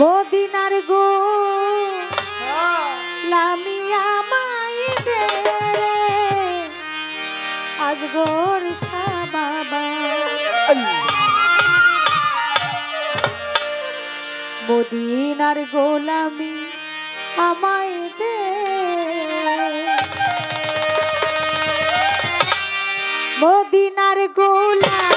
মদিনার গো হ্যাঁ। লামিয়া মাই দে আজ গোর বাবা। মদিনার গোলামি আমাই দে। মদিনার গোলা